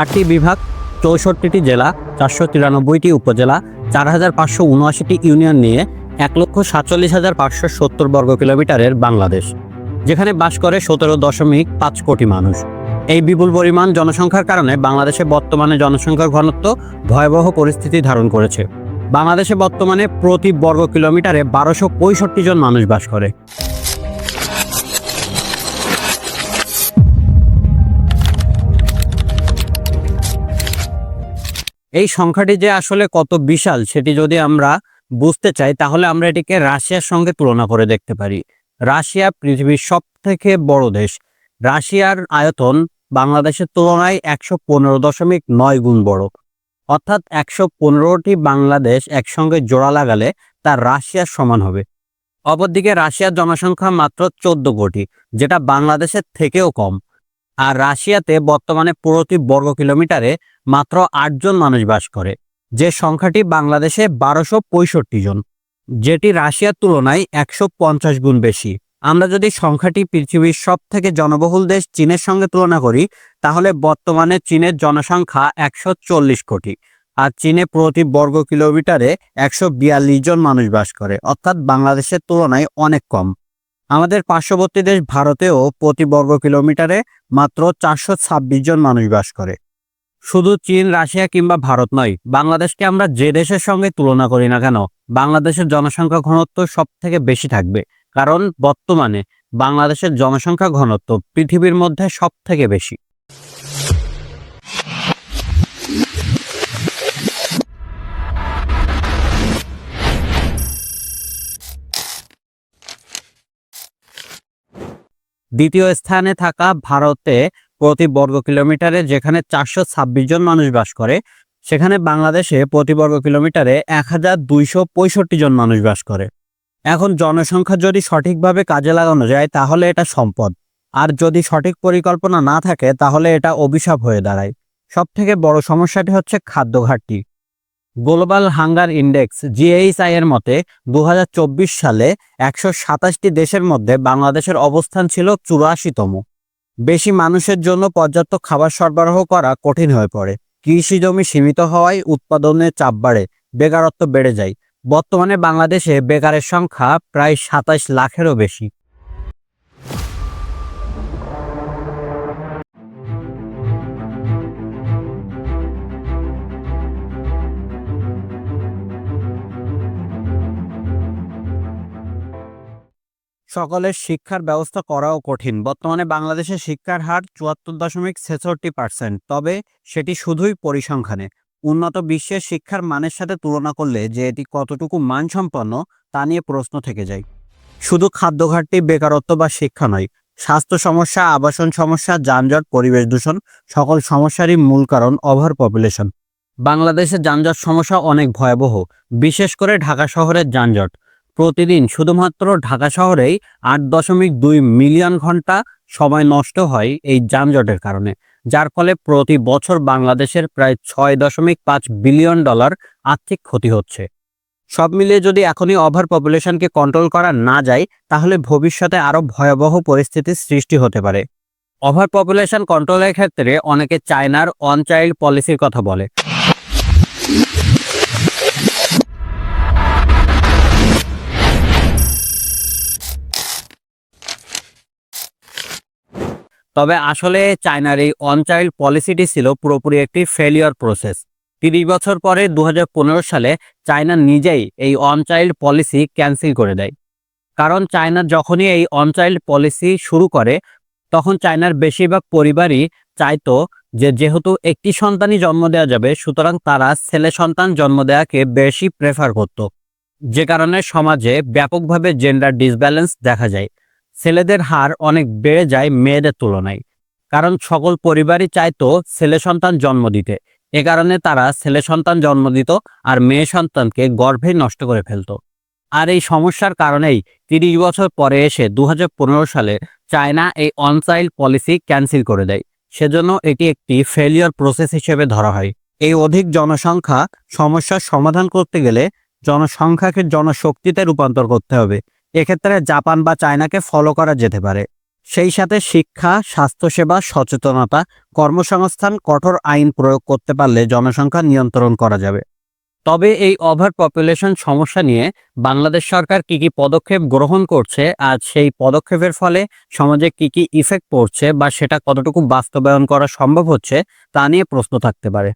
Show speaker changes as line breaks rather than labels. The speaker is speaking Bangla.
আটটি বিভাগ, চৌষট্টিটি জেলা, চারশো তিরানব্বইটি উপজেলা, চার হাজার পাঁচশো উনআশিটি ইউনিয়ন নিয়ে এক লক্ষ সাতচল্লিশ হাজার পাঁচশো সত্তর বর্গ কিলোমিটারের বাংলাদেশ, যেখানে বাস করে সতেরো দশমিক পাঁচ কোটি মানুষ। এই বিপুল পরিমাণ জনসংখ্যার কারণে বাংলাদেশে বর্তমানে জনসংখ্যার ঘনত্ব ভয়াবহ পরিস্থিতি ধারণ করেছে। বাংলাদেশে বর্তমানে প্রতি বর্গ কিলোমিটারে বারোশো পঁয়ষট্টি জন মানুষ বাস করে। এই সংখ্যাটি যে আসলে কত বিশাল সেটি যদি আমরা বুঝতে চাই, তাহলে আমরা এটিকে রাশিয়ার সঙ্গে তুলনা করে দেখতে পারি। রাশিয়া পৃথিবীর সব থেকে বড় দেশ। রাশিয়ার আয়তন বাংলাদেশের তুলনায় একশো পনেরো দশমিক নয় গুণ বড়। অর্থাৎ একশো পনেরোটি বাংলাদেশ একসঙ্গে জোড়া লাগালে তা রাশিয়ার সমান হবে। অপরদিকে রাশিয়ার জনসংখ্যা মাত্র চোদ্দ কোটি, যেটা বাংলাদেশের থেকেও কম। আর রাশিয়াতে বর্তমানে প্রতি বর্গ কিলোমিটারে মাত্র আটজন মানুষ বাস করে। যে সংখ্যাটি বাংলাদেশে বারোশো পঁয়ষট্টি জন, যেটি রাশিয়ার তুলনায় একশো পঞ্চাশ গুণ বেশি। আমরা যদি সংখ্যাটি পৃথিবীর সব থেকে জনবহুল দেশ চীনের সঙ্গে তুলনা করি, তাহলে বর্তমানে চীনের জনসংখ্যা একশো চল্লিশ কোটি, আর চীনে প্রতি বর্গ কিলোমিটারে একশো বিয়াল্লিশ জন মানুষ বাস করে, অর্থাৎ বাংলাদেশের তুলনায় অনেক কম। আমাদের পার্শ্ববর্তী দেশ ভারতেও প্রতি বর্গ কিলোমিটারে মাত্র চারশো ছাব্বিশ জন মানুষ বাস করে। শুধু চীন, রাশিয়া কিংবা ভারত নয়, বাংলাদেশকে আমরা যে দেশের সঙ্গে তুলনা করি না কেন, বাংলাদেশের জনসংখ্যা ঘনত্ব সব থেকে বেশি থাকবে। কারণ বর্তমানে বাংলাদেশের জনসংখ্যা ঘনত্ব পৃথিবীর মধ্যে সব থেকে বেশি। দ্বিতীয় স্থানে থাকা ভারতে প্রতি বর্গ কিলোমিটারে যেখানে চারশো ছাব্বিশ জন মানুষ বাস করে, সেখানে বাংলাদেশে প্রতি বর্গ কিলোমিটারে এক হাজার দুইশো পঁয়ষট্টি জন মানুষ বাস করে। এখন জনসংখ্যা যদি সঠিকভাবে কাজে লাগানো যায়, তাহলে এটা সম্পদ। আর যদি সঠিক পরিকল্পনা না থাকে, তাহলে এটা অভিশাপ হয়ে দাঁড়ায়। সব থেকে বড় সমস্যাটি হচ্ছে খাদ্য ঘাটতি। গ্লোবাল হাঙ্গার ইন্ডেক্স জিএইচআই এর মতে দু হাজার চব্বিশ সালে একশো সাতাশটি দেশের মধ্যে বাংলাদেশের অবস্থান ছিল চুরাশিতম। বেশি মানুষের জন্য পর্যাপ্ত খাবার সরবরাহ করা কঠিন হয়ে পড়ে। কৃষি জমি সীমিত হওয়ায় উৎপাদনের চাপ বাড়ে, বেকারত্ব বেড়ে যায়। বর্তমানে বাংলাদেশে বেকারের সংখ্যা প্রায় সাতাশ লাখেরও বেশি। সকলের শিক্ষার ব্যবস্থা করাও কঠিন। বর্তমানে বাংলাদেশের শিক্ষার হার চুয়াত্তর দশমিক ছেষট্টি পার্সেন্ট। তবে সেটি শুধুই পরিসংখ্যানে। উন্নত বিশ্বের শিক্ষার মানের সাথে তুলনা করলে যে এটি কতটুকু মানসম্পন্ন, তা নিয়ে প্রশ্ন থেকে যায়। শুধু খাদ্য ঘাটতি বেকারত্ব বা শিক্ষা নয়, স্বাস্থ্য সমস্যা, আবাসন সমস্যা, যানজট, পরিবেশ দূষণ, সকল সমস্যারই মূল কারণ ওভার পপুলেশন। বাংলাদেশের যানজট সমস্যা অনেক ভয়াবহ, বিশেষ করে ঢাকা শহরের যানজট। প্রতিদিন শুধুমাত্র ঢাকা শহরেই আট দশমিক দুই মিলিয়ন ঘণ্টা সময় নষ্ট হয় এই যানজটের কারণে, যার ফলে প্রতি বছর বাংলাদেশের প্রায় ছয় দশমিক পাঁচ বিলিয়ন ডলার আর্থিক ক্ষতি হচ্ছে। সব মিলিয়ে যদি এখনই ওভার পপুলেশনকে কন্ট্রোল করা না যায়, তাহলে ভবিষ্যতে আরও ভয়াবহ পরিস্থিতির সৃষ্টি হতে পারে। ওভার পপুলেশন কন্ট্রোলের ক্ষেত্রে অনেকে চায়নার অন চাইল্ড পলিসির কথা বলে। তবে আসলে চায়নার এই অন চাইল্ড পলিসিটি ছিল পুরোপুরি একটি ফেলিওর প্রসেস তিরিশ বছর পরে দু হাজার পনেরো সালে চায়না নিজেই এই অন চাইল্ড পলিসি ক্যান্সেল করে দেয়। কারণ চায়না যখনই এই অন চাইল্ড পলিসি শুরু করে, তখন চায়নার বেশিরভাগ পরিবারই চাইতো যে যেহেতু একটি সন্তানই জন্ম দেওয়া যাবে, সুতরাং তারা ছেলে সন্তান জন্ম দেওয়াকে বেশি প্রেফার করত। যে কারণে সমাজে ব্যাপকভাবে জেন্ডার ডিসব্যালেন্স দেখা যায়। ছেলেদের হার অনেক বেড়ে যায় মেয়েদের তুলনায়। কারণ সকল পরিবারই চাইতো ছেলে সন্তান জন্ম দিতে। এ কারণে তারা ছেলে সন্তান জন্ম দিত আর মেয়ে সন্তানকে গর্ভেই নষ্ট করে ফেলতো। আর এই সমস্যার কারণেই তিরিশ বছর পরে এসে দু হাজার পনেরো সালে চায়না এই অনচাইল্ড পলিসি ক্যান্সেল করে দেয়। সেজন্য এটি একটি ফেলিওর প্রসেস হিসেবে ধরা হয়। এই অধিক জনসংখ্যা সমস্যার সমাধান করতে গেলে জনসংখ্যাকে জনশক্তিতে রূপান্তর করতে হবে। এক্ষেত্রে জাপান বা চায়নাকে ফলো করা যেতে পারে। সেই সাথে শিক্ষা, স্বাস্থ্যসেবা, সচেতনতা, কর্মসংস্থান, কঠোর আইন প্রয়োগ করতে পারলে জনসংখ্যা নিয়ন্ত্রণ করা যাবে। তবে এই ওভার পপুলেশন সমস্যা নিয়ে বাংলাদেশ সরকার কি কি পদক্ষেপ গ্রহণ করছে আর সেই পদক্ষেপের ফলে সমাজে কি কি ইফেক্ট পড়ছে বা সেটা কতটুকু বাস্তবায়ন করা সম্ভব হচ্ছে তা নিয়ে প্রশ্ন থাকতে পারে।